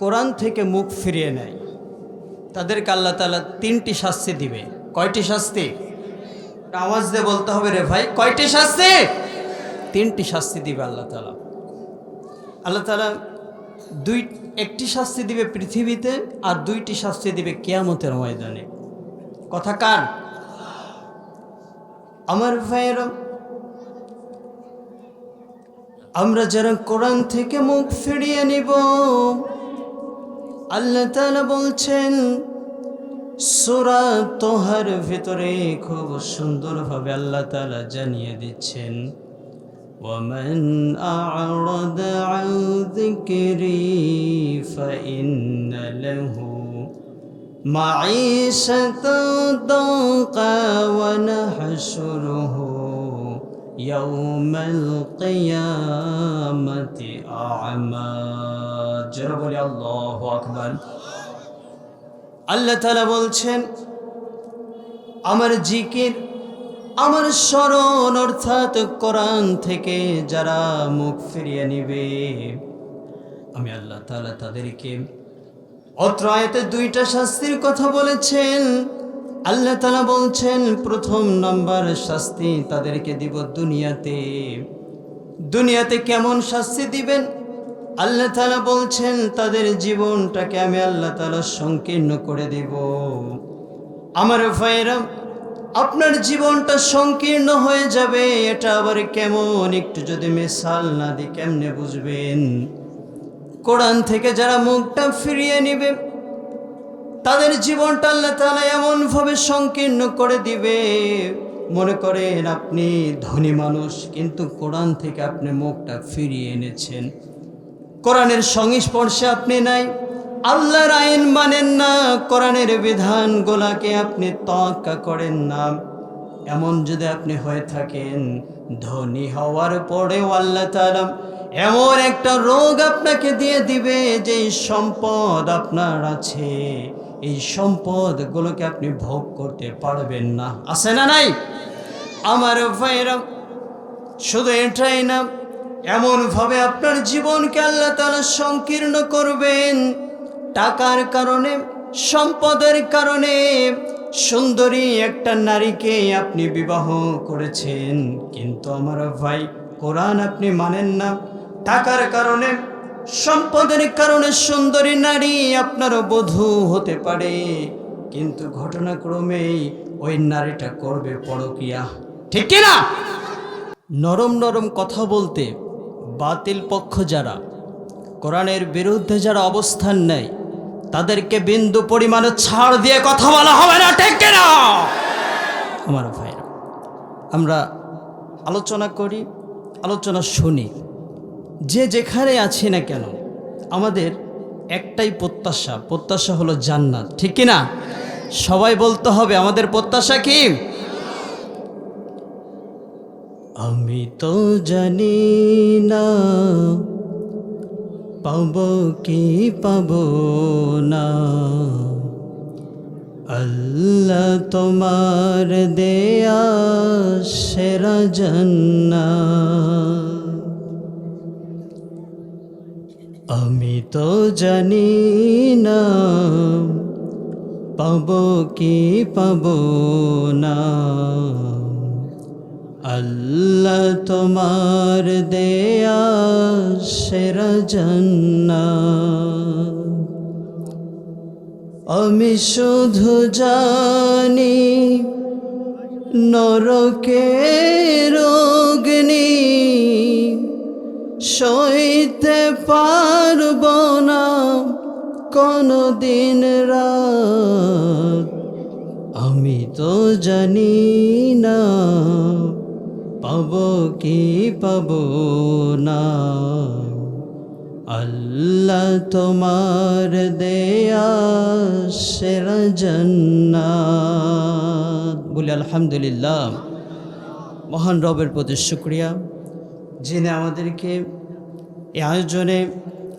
কোরআন থেকে মুখ ফিরিয়ে নেয়। তাদেরকে আল্লাহ তালা তিনটি শাস্তি দিবে। কয়টি শাস্তি? আওয়াজ দিয়ে বলতে হবে রে ভাই, কয়টি শাস্তি? তিনটি শাস্তি দিবে আল্লাহ তালা আল্লাহ তালা দুই, একটি শাস্তি দিবে পৃথিবীতে আর দুইটি শাস্তি দিবে কেয়ামতের ময়দানে। কথা কার? আমার ভাইয়েরা, আমরা যারা কোরআন থেকে মুখ ফিরিয়ে নিব আল্লাহ তাআলা বলছেন সুরা তোহার ভিতরে খুব সুন্দরভাবে আল্লাহ তাআলা জানিয়ে দিচ্ছেন ومن أعرض عن ذكري فإن له معيشة ضنكا ونحشره يوم القيامة أعمى جرب لي الله أكبر আল্লাহ তালা বলছেন আমার জিকির আমার স্মরণ অর্থাৎ কোরআন থেকে যারা মুখ ফিরিয়ে নিবে আমি আল্লাহ তালা তাদেরকে অত্র আয়তে দুইটা শাস্তির কথা বলেছেন আল্লাহ তালা বলছেন, প্রথম নাম্বার শাস্তি তাদেরকে দিব দুনিয়াতে। দুনিয়াতে কেমন শাস্তি দিবেন? আল্লাহ তালা বলছেন, তাদের জীবনটাকে আমি আল্লাহ তালা সংকীর্ণ করে দিব। আমার ভাইরা আপনার জীবনটা সংকীর্ণ হয়ে যাবে, এটা আবার কেমন? একটু যদি মিসাল না দিই, কেমনে বুঝবেন? কোরআন থেকে যারা মুখটা ফিরিয়ে নিবে তাদের জীবনটা আল্লাহ তালা এমনভাবে সংকীর্ণ করে দিবে। মনে করেন আপনি ধনী মানুষ, কিন্তু কোরআন থেকে আপনি মুখটা ফিরিয়ে এনেছেন। কোরআনের সংস্পর্শে আপনি নাই, আল্লাহর আইন মানেন না, কোরআনের বিধান গোলাকে আপনি তক্কা করেন না। এমন যদি আপনি হয়ে থাকেন, ধনী হওয়ার পরেও আল্লাহ তাআলা এমন একটা রোগ আপনাকে দিয়ে দিবে যে এই সম্পদ আপনার আছে। এই সম্পদগুলোকে আপনি ভোগ করতে পারবেন না। আছে না নাই? আমার ভাইরা, শুধু এটাই না, এমনভাবে আপনার জীবনকে আল্লাহ তালা সংকীর্ণ করবেন। টাকার কারণে, সম্পদের কারণে সুন্দরী একটা নারীকে আপনি বিবাহ করেছেন। কিন্তু আমার ভাই, কোরআন আপনি মানেন না। টাকার কারণে সম্পদের কারণে সুন্দরী নারী আপনার বধূ হতে পারে, কিন্তু ঘটনাক্রমেই ওই নারীটা করবে পরকিয়া। ঠিক কি না? নরম নরম কথা বলতে বাতিল পক্ষ যারা, কোরআনের বিরুদ্ধে যারা অবস্থান নেয়, তাদেরকে বিন্দু পরিমাণে ছাড় দিয়ে কথা বলা হবে না, ঠিক না? আমার ভাইরা, আমরা আলোচনা করি, আলোচনা শুনি। যে যেখানে আছি না কেন, আমাদের একটাই প্রত্যাশা। প্রত্যাশা হলো জান্নাত। ঠিক না সবাই বলতে হবে, আমাদের প্রত্যাশা কি? আমি তো জানি না, পাব কি পাব না। আল্লাহ তোমার দেয়া সেরা জান্না তো জানি না, পাব কি পাব না। আল্লাহ তোমার দেয়া সেরা জান্না আমি শুধু জানি নরকে রোগনি সইতে পারব না কোনো দিন রাত। আমি তো জানি না পাব কি পাব না। আল্লাহ তোমার দেয়া সেরা জান্নাত। বলি আলহামদুলিল্লাহ। মহান রবের প্রতি শুক্রিয়া। যিনি আমাদেরকে এই আয়োজনে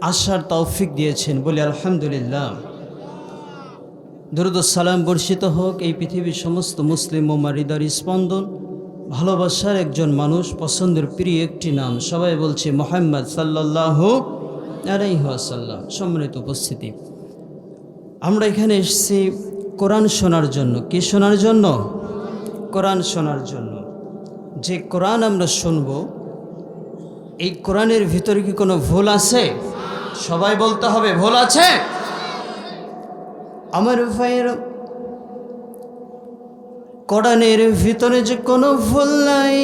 আসার তৌফিক দিয়েছেন বলি আলহামদুলিল্লাহ। সালাম বর্ষিত হোক, এই পৃথিবীর সমস্ত মুসলিম ও হৃদয় স্পন্দন, ভালোবাসার একজন মানুষ, পছন্দের প্রিয় একটি নাম, সবাই বলছে মোহাম্মদ সাল্লাল্লাহু আলাইহাসাল্লাম সম্মানিত উপস্থিতি। আমরা এখানে এসেছি কোরআন শোনার জন্য। কি শোনার জন্য? কোরআন শোনার জন্য। যে কোরআন আমরা শুনব এই কোরআনের ভিতরে কি কোনো ভুল আছে? সবাই বলতে হবে, ভুল আছে? আমার ভাইয়ের কোরআনের ভিতরে যে কোনো ভুল নাই।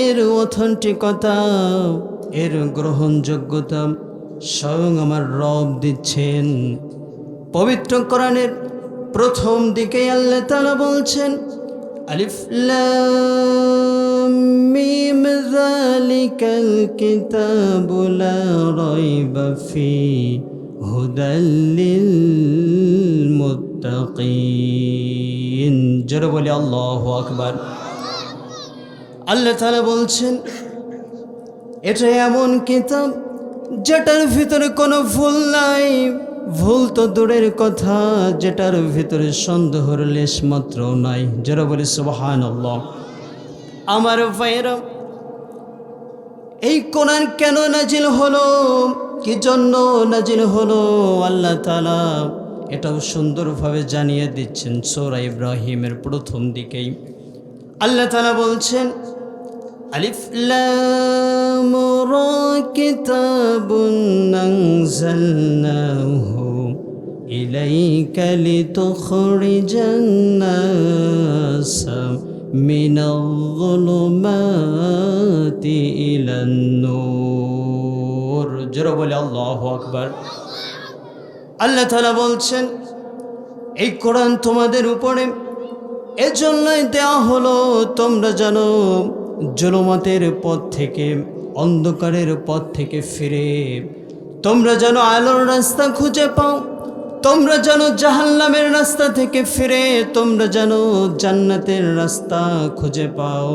এর অথেন্টিকতা, এর গ্রহণযোগ্যতা স্বয়ং আমার রব দিচ্ছেন। পবিত্র কোরআনের প্রথম দিকে আল্লাহ তালা বলছেন, আলিফ লাম মিম যালিকাল কিতাবু লা রাইবা ফি হুদাল লিল মুত্তাকিন জোরে বলি আল্লাহ তাআলা বলছেন, এটা এমন কিতাব যেটার ভিতরে কোনো ভুল নাই। ভুল তো দূরের কথা, যেটার ভিতরে সন্দেহর লেশ মাত্র নাই। যারা বলে সুবাহান আমার ভাইয়ের, এই কোরআন কেন নাজিল হলো? কি জন্য নাজিল হলো? আল্লাহ তালা এটাও সুন্দরভাবে জানিয়ে দিচ্ছেন সোরা ইব্রাহিমের প্রথম দিকেই। আল্লাহ তালা বলছেন, আলিফ أنزلناه إليك لتخرج الناس من الظلمات إلى النور جرب الله أكبر আল্লাহ তালা বলছেন এই কোরআন তোমাদের উপরে এজন্যই দেওয়া হলো তোমরা জানো জলমতের পথ থেকে অন্ধকারের পথ থেকে ফিরে তোমরা যেন আলোর রাস্তা খুঁজে পাও তোমরা যেন জাহান্নামের রাস্তা থেকে ফিরে, তোমরা যেন জান্নাতের রাস্তা খুঁজে পাও।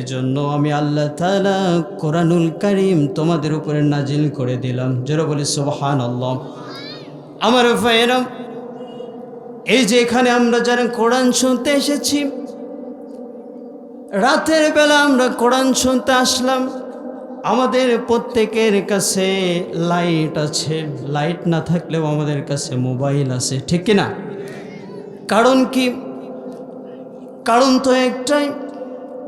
এজন্য আমি আল্লাহ তালা কোরআনুল করিম তোমাদের উপরে নাজিল করে দিলাম। যেন বলি সোহান আল্লাহ আমার ভাইয়েরাম এই যে এখানে আমরা যারা কোরআন শুনতে এসেছি, রাতের বেলা আমরা কোরআন শুনতে আসলাম। আমাদের প্রত্যেকের কাছে লাইট আছে। লাইট না থাকলেও আমাদের কাছে মোবাইল আছে, ঠিক কিনা? কারণ কি? কারণ তো একটাই,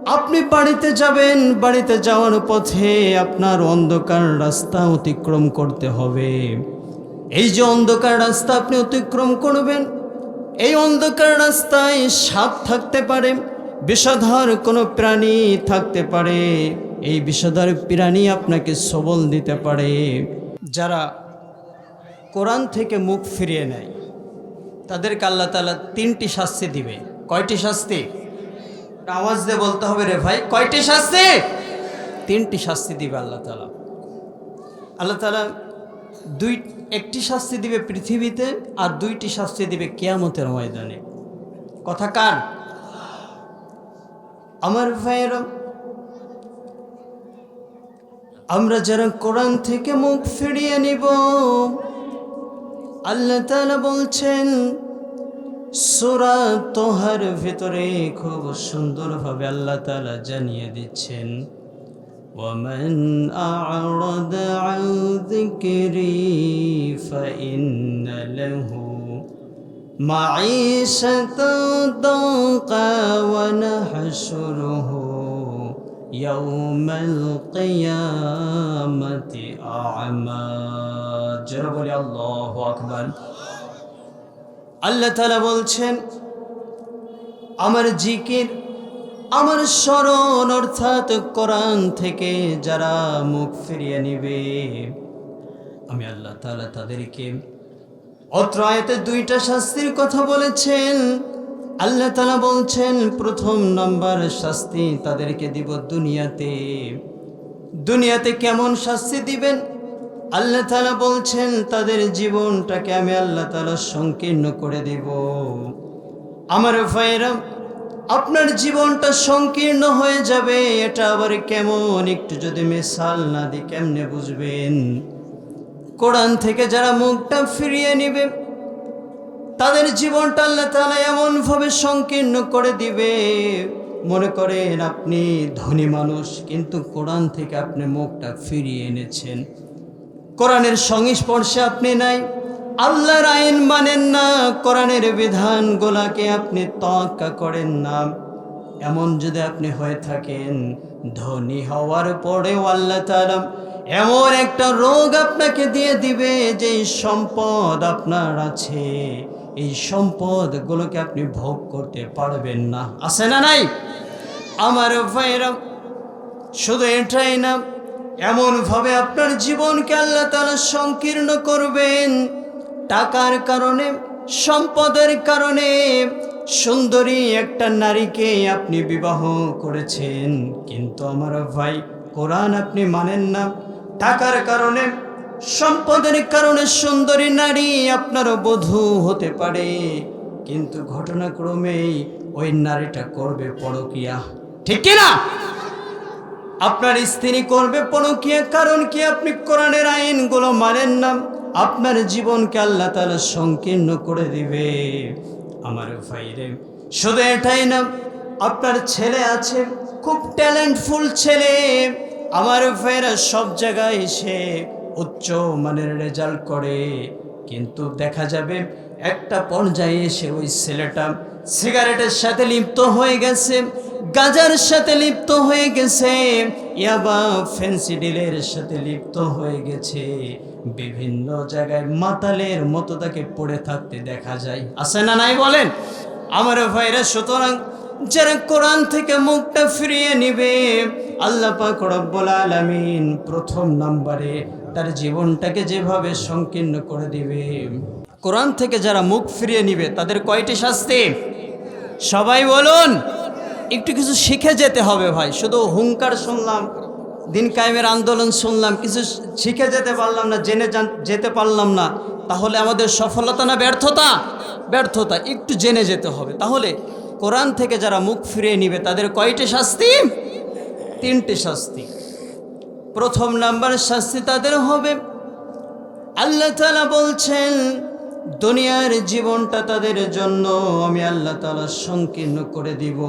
আপনি বাড়িতে যাবেন, বাড়িতে যাওয়ার পথে আপনার অন্ধকার রাস্তা অতিক্রম করতে হবে। এই যে অন্ধকার রাস্তা আপনি অতিক্রম করবেন, এই অন্ধকার রাস্তায় সাপ থাকতে পারে, বিষধর কোনো প্রাণী থাকতে পারে। এই বিষধর প্রাণী আপনাকে সবল দিতে পারে, যারা কোরআন থেকে মুখ ফিরিয়ে নেয়। তাদেরকে আল্লাহ তালা তিনটি শাস্তি দিবে। কয়টি শাস্তি? আওয়াজ দিয়ে বলতে হবে রে ভাই, কয়টি শাস্তি? তিনটি শাস্তি দিবে আল্লাহ তালা আল্লাহ তালা দুই, একটি শাস্তি দিবে পৃথিবীতে আর দুইটি শাস্তি দিবে কেয়ামতের ময়দানে। কথা কার? আমার ভাইয়েরা আমরা যারা কোরআন থেকে মুখ ফিরিয়ে নিব আল্লাহ তালা বলছেন সুরা তোহার ভিতরে খুব সুন্দরভাবে আল্লাহ তালা জানিয়ে দিচ্ছেন ومن أعرض عن ذكري فإن له معيشة ضنقا ونحشره يوم القيامة أعمى جرب لي الله أكبر আল্লাহ তালা বলছেন আমার জিকির আমার স্মরণ অর্থাৎ কোরআন থেকে যারা মুখ ফিরিয়ে নিবে আমি আল্লাহ তালা তাদেরকে অত্র আয়তে দুইটা শাস্তির কথা বলেছেন আল্লাহ তালা বলছেন, প্রথম নম্বর শাস্তি তাদেরকে দিব দুনিয়াতে। দুনিয়াতে কেমন শাস্তি দিবেন? আল্লাহ তালা বলছেন, তাদের জীবনটাকে আমি আল্লাহ তালা সংকীর্ণ করে দেব। আমার ভাইরা আপনার জীবনটা সংকীর্ণ হয়ে যাবে, এটা আবার কেমন? একটু যদি মেশাল না দিই, কেমনে বুঝবেন? কোরআন থেকে যারা মুখটা ফিরিয়ে নেবে তাদের জীবনটা আল্লাহ তালা এমনভাবে সংকীর্ণ করে দিবে। মনে করেন আপনি ধনী মানুষ, কিন্তু কোরআন থেকে আপনি মুখটা ফিরিয়ে এনেছেন। কোরআনের সংস্পর্শে আপনি নাই, আল্লাহর আইন মানেন না, কোরআনের বিধানগুলাকে আপনি তোয়াক্কা করেন না। এমন যদি আপনি হয়ে থাকেন, ধনী হওয়ার পরেও আল্লাহ তাআলা এমন একটা রোগ আপনাকে দিয়ে দিবে যে সম্পদ আপনার আছে। এই সম্পদগুলোকে আপনি ভোগ করতে পারবেন না। আছে না নাই? আমার ভাইরা, শুধু এটাই না, এমনভাবে আপনার জীবনকে আল্লাহ তালা সংকীর্ণ করবেন। টাকার কারণে, সম্পদের কারণে সুন্দরী একটা নারীকে আপনি বিবাহ করেছেন। কিন্তু আমার ভাই, কোরআন আপনি মানেন না। টাকার কারণে সম্পদের কারণে সুন্দরী নারী আপনার বধূ হতে পারে, কিন্তু ঘটনাক্রমেই ওই নারীটা করবে পরকিয়া। ঠিক কিনা? আপনার স্ত্রী করবে পরকিয়া, কারণ কি আপনি কোরআনের আইনগুলো মানেন না? আপনার জীবনকে আল্লাহ তালা সংকীর্ণ করে দিবে। আমার ভাইরে, শুধু এটাই না, আপনার ছেলে আছে, খুব ট্যালেন্টফুল ছেলে। আমার ভাইরা সব জায়গায় সে উচ্চ মানের রেজাল্ট করে। কিন্তু দেখা যাবে একটা পর্যায়ে এসে ওই ছেলেটা সিগারেটের সাথে লিপ্ত হয়ে গেছে, গাজার সাথে লিপ্ত হয়ে গেছে, ইয়াবা ফেন্সি ডিলের সাথে লিপ্ত হয়ে গেছে। বিভিন্ন জায়গায় মাতালের মতো তাকে পড়ে থাকতে দেখা যায়। আছে না নাই বলেন? আমার ভাইরা, সুতরাং যারা কোরআন থেকে মুখটা ফিরিয়ে নিবে, আল্লাহ পাক আলামিন প্রথম নম্বরে তার জীবনটাকে যেভাবে সংকীর্ণ করে দিবে। কোরআন থেকে যারা মুখ ফিরিয়ে নিবে, তাদের কয়টি শাস্তি? সবাই বলুন, একটু কিছু শিখে যেতে হবে ভাই। শুধু হুঙ্কার শুনলাম, দিন কায়েমের আন্দোলন শুনলাম, কিছু শিখে যেতে পারলাম না, জেনে যেতে পারলাম না, তাহলে আমাদের সফলতা না ব্যর্থতা? ব্যর্থতা, একটু জেনে যেতে হবে। তাহলে কোরআন থেকে যারা মুখ ফিরিয়ে নিবে, তাদের কয়টি শাস্তি? তিনটি শাস্তি। প্রথম নাম্বার শাস্তি তাদের হবে আল্লাহ তালা বলছেন দুনিয়ার জীবনটা তাদের জন্য আমি আল্লাহ তালা সংকীর্ণ করে দিব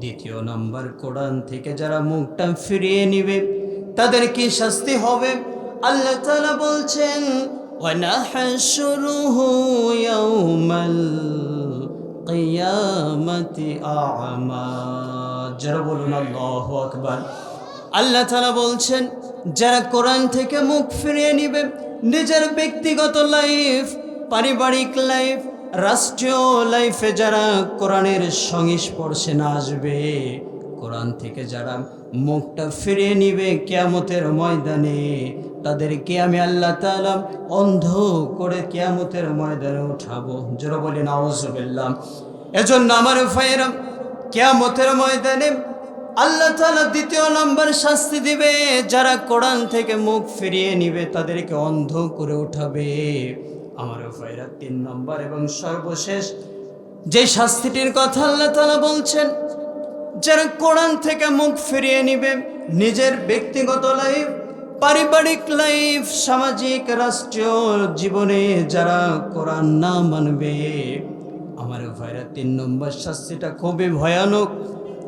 দ্বিতীয় নাম্বার কোরআন থেকে যারা মুখটা ফিরিয়ে নিবে তাদের কি শাস্তি হবে আল্লাহ তালা বলছেন وَنَحْشُرُهُ يَوْمَ الْقِيَامَةِ أَعْمَى যারা বলুন আল্লাহ আকবার আল্লাহ তালা বলছেন, যারা কোরআন থেকে মুখ ফিরিয়ে নিবে, নিজের ব্যক্তিগত লাইফ, পারিবারিক লাইফ, রাষ্ট্রীয় লাইফে যারা কোরআনের সংস্পর্শে না আসবে, কোরআন থেকে যারা মুখটা ফিরিয়ে নিবে কেয়ামতের ময়দানে, তাদেরকে আমি আল্লাহ তাআলা অন্ধ করে কেয়ামতের ময়দানে উঠাবো। জোর বলি নাউজুবিল্লাহ এজন্য আমার ভাইয়েরা, কেয়ামতের ময়দানে আল্লাহ তাআলা দ্বিতীয় নম্বর শাস্তি দিবে। যারা কোরআন থেকে মুখ ফিরিয়ে নিবে, তাদেরকে অন্ধ করে উঠাবে। আমার ভাইরা তিন নম্বর এবং সর্বশেষ যে শাস্তিটির কথা আল্লাহ তাআলা বলছেন, যারা কোরআন থেকে মুখ ফিরিয়ে নিবে, নিজের ব্যক্তিগত লাইফ পারিবারিক লাইফ সামাজিক, রাষ্ট্রীয় জীবনে যারা কোরআন না মানবে, আমার ভাইরা তিন নম্বর শাস্তিটা খুবই ভয়ানক।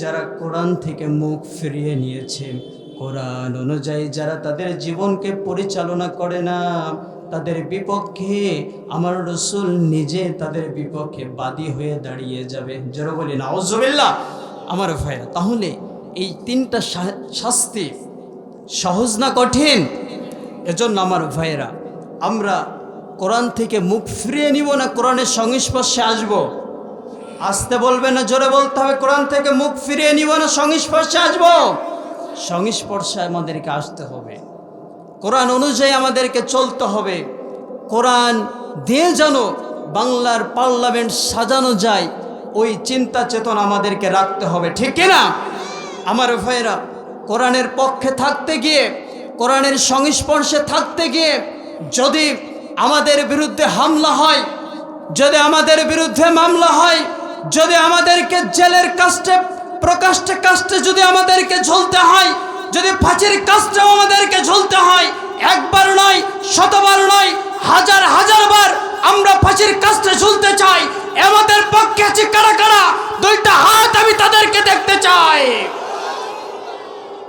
যারা কোরআন থেকে মুখ ফিরিয়ে নিয়েছে, কোরআন অনুযায়ী যারা তাদের জীবনকে পরিচালনা করে না, তাদের বিপক্ষে আমার রসুল নিজে তাদের বিপক্ষে বাদী হয়ে দাঁড়িয়ে যাবে। যারা বলি না আমার ভাইরা, তাহলে এই তিনটা শাস্তি সহজ না কঠিন? এজন্য আমার ভাইয়েরা আমরা কোরআন থেকে মুখ ফিরিয়ে নিব না, কোরআনের সংস্পর্শে আসব? আসতে বলবে না, জোরে বলতে হবে। কোরআন থেকে মুখ ফিরিয়ে নিব না, সংস্পর্শে আসব। সংস্পর্শে আমাদেরকে আসতে হবে। কোরআন অনুযায়ী আমাদেরকে চলতে হবে। কোরআন দিয়ে যেন বাংলার পার্লামেন্ট সাজানো যায়, ওই চিন্তা চেতনা আমাদেরকে রাখতে হবে। ঠিক কিনা আমার ভাইয়েরা, কোরআনের পক্ষে থাকতে গিয়ে, কোরআনের সংস্পর্শে থাকতে গিয়ে, যদি আমাদের বিরুদ্ধে হামলা হয়, যদি আমাদের বিরুদ্ধে মামলা হয় যদি আমাদেরকে জেলের কাস্টে প্রকাষ্টে কাস্টে যদি আমাদেরকে ঝুলতে হয়, যদি ফাঁসির কাস্টেও আমাদেরকে ঝুলতে হয়, একবার নয়, শতবার নয়, হাজার হাজার বার আমরা ফাঁসির কাস্টে ঝুলতে চাই, আমাদের পক্ষে আছে কারা কারা? দুইটা হাত আমি তাদেরকে দেখতে চাই।